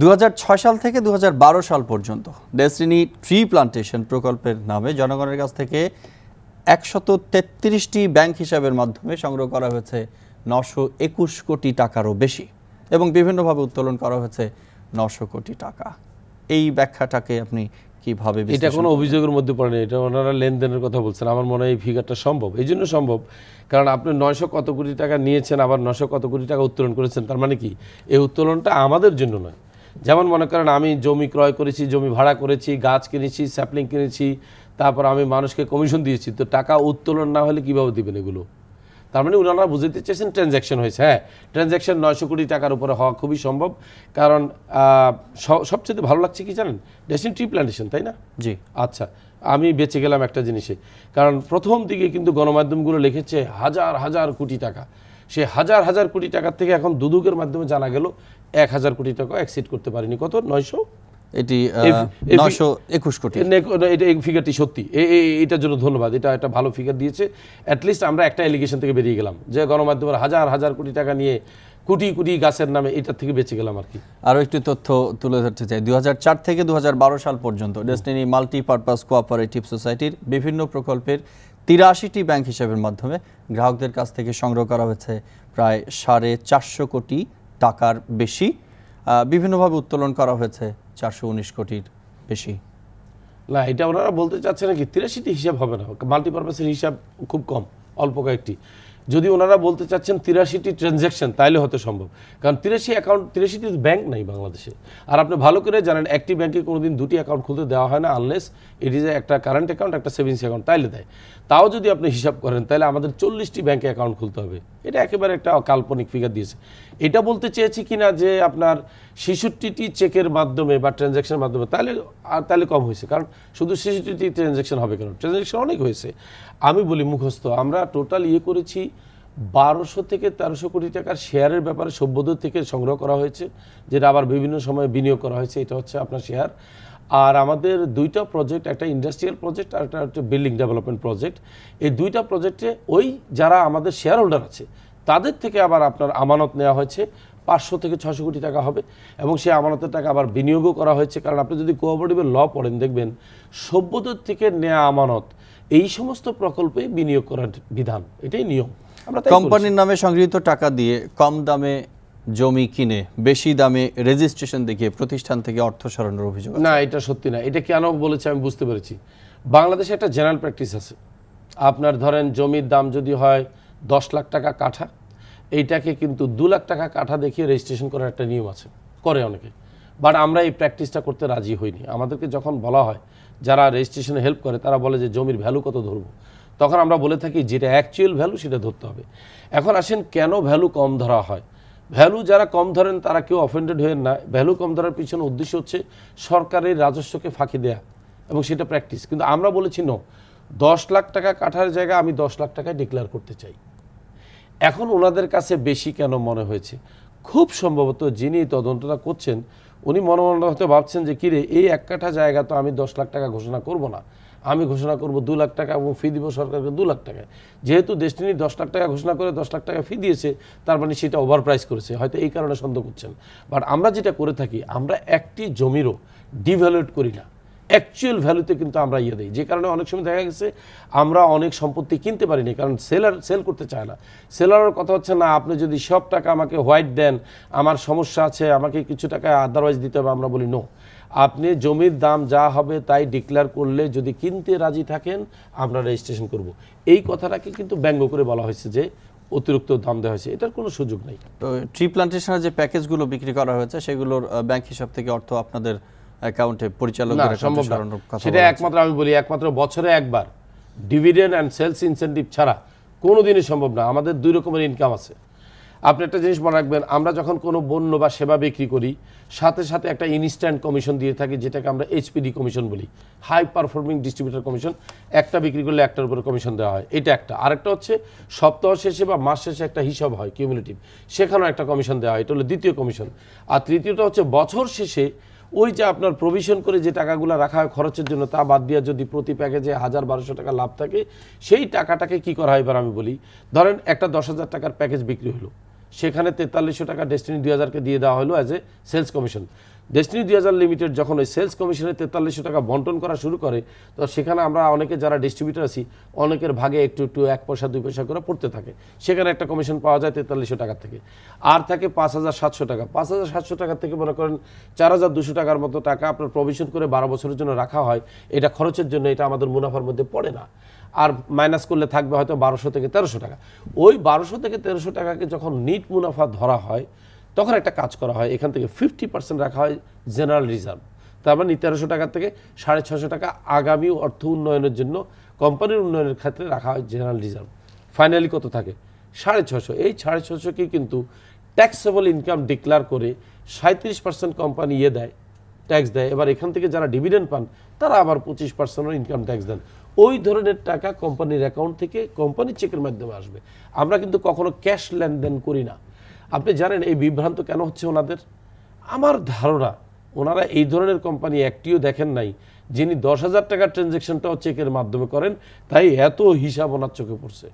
দু হাজার ছয় সাল থেকে দু হাজার বারো সাল পর্যন্ত ডেস্টিনি ট্রি প্লান্টেশন প্রকল্পের নামে জনগণের কাছ থেকে একশত তেত্রিশটি ব্যাংক হিসাবের মাধ্যমে সংগ্রহ করা হয়েছে নশো একুশ কোটি টাকারও বেশি এবং বিভিন্নভাবে উত্তোলন করা হয়েছে নশো কোটি টাকা। এই ব্যাখ্যাটাকে আপনি কীভাবে এটা কোনো অভিযোগের মধ্যে পড়ে না এটা ওনারা লেনদেনের কথা বলছেন। আমার মনে হয় এই ফিগারটা সম্ভব। এই জন্য সম্ভব কারণ আপনি নয়শো কত কোটি টাকা নিয়েছেন আবার নশো কত কোটি টাকা উত্তোলন করেছেন তার মানে কি? এই উত্তোলনটা আমাদের জন্য নয়। যেমন মনে করেন আমি জমি ক্রয় করেছি জমি ভাড়া করেছি গাছ কিনেছি স্যাপলিং কিনেছি তারপর আমি মানুষকে কমিশন দিয়েছি। তো টাকা উত্তোলন না হলে কীভাবে দিবেন এগুলো? তার মানে ওনারা বুঝতে চেয়েছেন ট্রানজ্যাকশন হয়েছে। হ্যাঁ ট্রানজ্যাকশন নয়শো কোটি টাকার উপরে হওয়া খুবই সম্ভব। কারণ সবচেয়ে ভালো লাগছে কি জানেন? ডেস্টিন ট্রি প্ল্যান্টেশন তাই না? জি। আচ্ছা আমি বেঁচে গেলাম একটা জিনিসে। কারণ প্রথম দিকে কিন্তু গণমাধ্যমগুলো লিখেছে হাজার হাজার কোটি টাকা। সে হাজার হাজার কোটি টাকার থেকে এখন দুদুকের মাধ্যমে জানা গেল এক হাজার কোটি টাকা এক্সিড করতে পারিনি। কত? নয়শো? এটি এই- একুশ কোটি। এটা এই ফিগারটি সত্যি। এটার জন্য ধন্যবাদ। এটা একটা ভালো ফিগার দিয়েছে। অ্যাটলিস্ট আমরা একটা এলিগেশন থেকে বেরিয়ে গেলাম যে গণমাধ্যমের হাজার হাজার কোটি টাকা নিয়ে কোটি কোটি গাছের নামে এটার থেকে বেঁচে গেলাম আর কি। আরও একটি তথ্য তুলে ধরতে চাই। দু হাজার চার থেকে দু হাজার বারো সাল পর্যন্ত ডেস্টিনি মাল্টিপারপাস কোঅপারেটিভ সোসাইটির বিভিন্ন প্রকল্পের তিরাশিটি ব্যাংক হিসাবের মাধ্যমে গ্রাহকদের কাছ থেকে সংগ্রহ করা হয়েছে প্রায় সাড়ে চারশো কোটি টাকার বেশি। বিভিন্নভাবে উত্তোলন করা হয়েছে চারশো উনিশ কোটির বেশি। না, এটা ওনারা বলতে চাচ্ছে নাকি তিরাশিটি হিসাব হবে না। মাল্টিপারপাসের হিসাব খুব কম, অল্প কয়েকটি। যদি ওনারা বলতে চাচ্ছেন তিরাশিটি ট্রানজ্যাকশন তাইলে হতে সম্ভব। কারণ তিরাশি অ্যাকাউন্ট তিরাশিটি ব্যাংক নাই বাংলাদেশে। আর আপনি ভালো করে জানেন, একটি ব্যাংকে কোনোদিন দুটি অ্যাকাউন্ট খুলতে দেওয়া হয় না আনলেস ইট ইজ একটা কারেন্ট অ্যাকাউন্ট একটা সেভিংস অ্যাকাউন্ট তাইলে দেয়। তাও যদি আপনি হিসাব করেন তাহলে আমাদের চল্লিশটি ব্যাংকে অ্যাকাউন্ট খুলতে হবে। এটা একেবারে একটা কাল্পনিক ফিগার দিয়েছে। এটা বলতে চেয়েছি কিনা যে আপনার ছেষট্টিটি চেকের মাধ্যমে বা ট্রানজ্যাকশনের মাধ্যমে তাহলে আর তাহলে কম হয়েছে। কারণ শুধু ছেষট্টিটি ট্রানজ্যাকশন হবে কেন? ট্রানজ্যাকশন অনেক হয়েছে। আমি বলি মুখস্থ। আমরা টোটাল ইয়ে করেছি বারোশো থেকে তেরোশো কোটি টাকার শেয়ারের ব্যাপারে সভ্যদের থেকে সংগ্রহ করা হয়েছে, যেটা আবার বিভিন্ন সময়ে বিনিয়োগ করা হয়েছে, এটা হচ্ছে আপনার শেয়ার। আর আমাদের দুইটা প্রজেক্ট একটা ইন্ডাস্ট্রিয়াল প্রজেক্ট আর একটা হচ্ছে বিল্ডিং ডেভেলপমেন্ট প্রজেক্ট এই দুইটা প্রজেক্টে ওই যারা আমাদের শেয়ার হোল্ডার আছে, তাদের থেকে আবার আপনার আমানত নেওয়া হয়েছে, পাঁচশো থেকে ছশো কোটি টাকা হবে। এবং সেই আমানতের টাকা আবার বিনিয়োগও করা হয়েছে। কারণ আপনি যদি কোঅপারেটিভের ল পড়েন, দেখবেন সভ্যদের থেকে নেওয়া আমানত, এই সমস্ত প্রকল্পে বিনিয়োগ করার বিধান, এটাই নিয়ম। কোম্পানির নামে সংগৃহীত টাকা দিয়ে কম দামে জমি কিনে বেশি দামে রেজিস্ট্রেশন দেখিয়ে প্রতিষ্ঠান থেকে অর্থ সরানোর অভিযোগ না এটা সত্যি না। এটা কেন বলেছে আমি বুঝতে পেরেছি। বাংলাদেশে একটা জেনারেল প্র্যাকটিস আছে। আপনার ধরেন জমির দাম যদি হয় দশ লাখ টাকা কাঠা এইটাকে কিন্তু দু লাখ টাকা কাঠা দেখিয়ে রেজিস্ট্রেশন করার একটা নিয়ম আছে। করে অনেকে। বাট আমরা এই প্র্যাকটিসটা করতে রাজি হইনি। আমাদেরকে যখন বলা হয় যারা রেজিস্ট্রেশনে হেল্প করে তারা বলে যে জমির ভ্যালু কত ধরবো? তখন আমরা বলে থাকি যেটা অ্যাকচুয়াল ভ্যালু সেটা ধরতে হবে। এখন আসেন কেন ভ্যালু কম ধরা হয়? ভ্যালু যারা কম ধরেন তারা কেউ অফেন্ডেড হয়ে না ভ্যালু কম ধরার পিছনে উদ্দেশ্য হচ্ছে সরকারের রাজস্বকে ফাঁকি দেয়া এবং সেটা প্র্যাকটিস কিন্তু আমরা বলেছি নো দশ লাখ টাকা কাঠার জায়গায় আমি দশ লাখ টাকায় ডিক্লেয়ার করতে চাই। এখন ওনাদের কাছে বেশি কেন মনে হয়েছে? খুব সম্ভবত যিনি তদন্তটা করছেন, উনি মনে মনে হয়তো ভাবছেন যে, কিরে, এই এক কাঠা জায়গা তো আমি দশ লাখ টাকা ঘোষণা করব না। আমি ঘোষণা করব দু লাখ টাকা এবং ফি দিব সরকারকে দু লাখ টাকা। যেহেতু ডেস্টিনি দশ লাখ টাকা ঘোষণা করে দশ লাখ টাকা ফি দিয়েছে, তার মানে সেটা ওভার প্রাইস করেছে, হয়তো এই কারণে সন্দেহ করছেন। বাট আমরা যেটা করে থাকি, আমরা একটি জমিরও ডিভ্যালুয়েট করি না। অ্যাকচুয়াল ভ্যালুতে কিন্তু আমরা ইয়ে দিই। যে কারণে অনেক সময় দেখা গেছে, আমরা অনেক সম্পত্তি কিনতে পারিনি, কারণ সেলার সেল করতে চায় না। সেলারের কথা হচ্ছে, না, আপনি যদি সব টাকা আমাকে হোয়াইট দেন, আমার সমস্যা আছে, আমাকে কিছু টাকা আদারওয়াইজ দিতে হবে, আমরা বলি নো আপনি জমির দাম যা হবে তাই ডিক্লেয়ার করলে যদি কিনতে রাজি থাকেন, আমরা রেজিস্ট্রেশন করব। এই কথাটাকে কিন্তু ব্যঙ্গ করে বলা হয়েছে যে অতিরিক্ত দাম দেওয়া হয়েছে। এটার কোনো সুযোগ নেই। তো ট্রি প্লান্টেশনের যে প্যাকেজগুলো বিক্রি করা হয়েছে, সেগুলোর ব্যাংক হিসাব থেকে অর্থ আপনাদের অ্যাকাউন্টে পরিচালকের সম্ভব সেটা একমাত্র আমি বলি একমাত্র বছরে একবার ডিভিডেন্ড অ্যান্ড সেলস ইনসেন্টিভ ছাড়া কোনো দিনই সম্ভব না। আমাদের দুই রকমের ইনকাম আছে। আপনি একটা জিনিস মনে রাখবেন আমরা যখন কোনো পণ্য বা সেবা বিক্রি করি সাথে সাথে একটা ইনস্ট্যান্ট কমিশন দিয়ে থাকি যেটাকে আমরা এইচপিডি কমিশন বলি হাই পারফর্মিং ডিস্ট্রিবিউটর কমিশন একটা বিক্রি করলে একটার উপরে কমিশন দেওয়া হয়। এটা একটা। আরেকটা হচ্ছে সপ্তাহ শেষে বা মাস শেষে একটা হিসাব হয় কিউমুলেটিভ সেখানেও একটা কমিশন দেওয়া হয়। এটা হলো দ্বিতীয় কমিশন আর তৃতীয়টা হচ্ছে বছর শেষে ওই যে আপনার প্রভিশন করে যে টাকাগুলো রাখা হয় খরচের জন্য, তা বাদ দিয়ে যদি প্রতি প্যাকেজে হাজার বারোশো টাকা লাভ থাকে, সেই টাকাটাকে কি করা হয় এবার আমি বলি। ধরেন একটা দশ হাজার টাকার প্যাকেজ বিক্রি হলো। সেখানে তেতাল্লিশশো টাকা ডেস্টিনি দুই হাজারকে দিয়ে দেওয়া হলো as a sales commission Destiny দুই হাজার লিমিটেড যখন ওই সেলস কমিশনে তেতাল্লিশশো টাকা বন্টন করা শুরু করে, তো সেখানে আমরা অনেকে যারা ডিস্ট্রিবিউটার আছি, অনেকের ভাগে একটু একটু এক পয়সা, দুই পয়সা করে পড়তে থাকে। সেখানে একটা কমিশন পাওয়া যায় তেতাল্লিশশো টাকা থেকে। আর থাকে পাঁচ হাজার সাতশো টাকা। পাঁচ হাজার সাতশো টাকা থেকে মনে করেন চার হাজার দুশো টাকার মতো টাকা আপনার প্রভিশন করে বারো বছরের জন্য রাখা হয়। এটা খরচের জন্য এটা আমাদের মুনাফার মধ্যে পড়ে না। আর মাইনাস করলে থাকবে হয়তো বারোশো থেকে তেরোশো টাকা। ওই বারোশো থেকে তেরোশো টাকাকে যখন নিট মুনাফা ধরা হয়, তখন একটা কাজ করা হয়। এখান থেকে ফিফটি পার্সেন্ট রাখা হয় জেনারেল রিজার্ভ তার মানে তেরোশো টাকা থেকে সাড়ে ছশো টাকা আগামী অর্থ উন্নয়নের জন্য কোম্পানির উন্নয়নের ক্ষেত্রে রাখা হয় জেনারেল রিজার্ভ ফাইনালি কত থাকে? সাড়ে ছশো এই সাড়ে ছশোকে কিন্তু ট্যাক্সেবল ইনকাম ডিক্লার করে সাঁত্রিশ পার্সেন্ট কোম্পানি ইয়ে দেয়। ট্যাক্স দেয়। এবার এখান থেকে যারা ডিভিডেন্ড পান, তারা আবার পঁচিশ পার্সেন্টের ইনকাম ট্যাক্স দেন। ওই ধরনের টাকা কোম্পানির অ্যাকাউন্ট থেকে কোম্পানি চেকের মাধ্যমে আসবে। আমরা কিন্তু কখনো ক্যাশ লেনদেন করি না। আপনি জানেন, এই বিভ্রান্ত কেন হচ্ছে ওনাদের? আমার ধারণা, ওনারা এই ধরনের কোম্পানি একটিও দেখেন নাই, যিনি দশ হাজার টাকার ট্রানজ্যাকশনটাও চেকের মাধ্যমে করেন, তাই এত হিসাব ওনার চোখে পড়ছে।